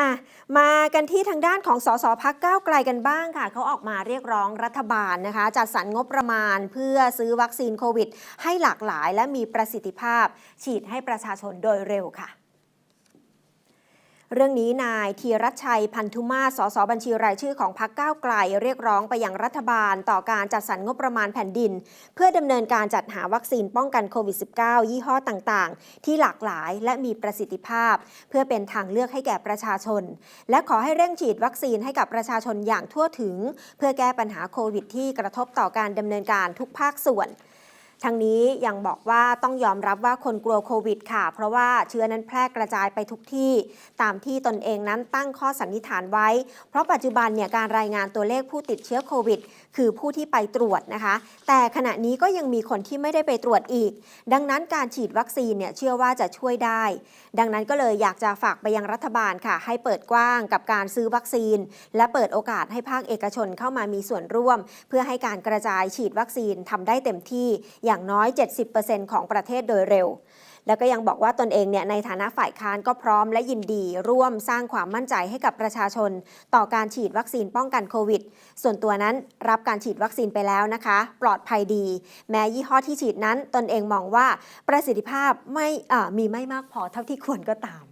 อะมากันที่ทางด้านของสสพักก้าวไกลกันบ้างค่ะ เขาออกมาเรียกร้องรัฐบาลนะคะ จัดสรรงบประมาณเพื่อซื้อวัคซีนโควิด ให้หลากหลายและมีประสิทธิภาพ ฉีดให้ประชาชนโดยเร็วค่ะ เรื่องนี้นายธีรชัยพันธุมาศสสบัญชีรายชื่อของพรรคก้าวไกล เรียกร้องไปยังรัฐบาล ต่อการจัดสรรงบประมาณแผ่นดิน เพื่อดำเนินการจัดหาวัคซีนป้องกันโควิด -19 ยี่ห้อต่างๆ ที่หลากหลายและมีประสิทธิภาพ เพื่อเป็นทางเลือกให้แก่ประชาชน และขอให้เร่งฉีดวัคซีนให้กับประชาชนอย่างทั่วถึง เพื่อแก้ปัญหาโควิดที่กระทบต่อการดำเนินการทุกภาคส่วน ทั้งนี้ยังบอกว่าต้องยอมรับว่าคนกลัวโควิดค่ะ เพราะว่าเชื้อนั้นแพร่กระจายไปทุกที่ ตามที่ตนเองนั้นตั้งข้อสันนิษฐานไว้ เพราะปัจจุบันเนี่ยการรายงานตัวเลขผู้ติดเชื้อโควิด คือผู้ที่ไปตรวจนะคะ แต่ขณะนี้ก็ยังมีคนที่ไม่ได้ไปตรวจอีก ดังนั้นการฉีดวัคซีนเนี่ยเชื่อว่าจะช่วยได้ ดังนั้นก็เลยอยากจะฝากไปยังรัฐบาลค่ะ ให้เปิดกว้างกับการซื้อวัคซีน และเปิดโอกาสให้ภาคเอกชนเข้ามามีส่วนร่วม เพื่อให้การกระจายฉีดวัคซีนทำได้เต็มที่อย่างน้อย 70%ของประเทศโดยเร็ว แล้วก็ยังบอกว่าตนเองเนี่ยในฐานะฝ่ายค้านก็พร้อมและยินดี ร่วมสร้างความมั่นใจให้กับประชาชน ต่อการฉีดวัคซีนป้องกันโควิด ส่วนตัวนั้นรับการฉีดวัคซีนไปแล้วนะคะ ปลอดภัยดี แม้ยี่ห้อที่ฉีดนั้น ตนเองมองว่าประสิทธิภาพไม่มีไม่มากพอเท่าที่ควรก็ตาม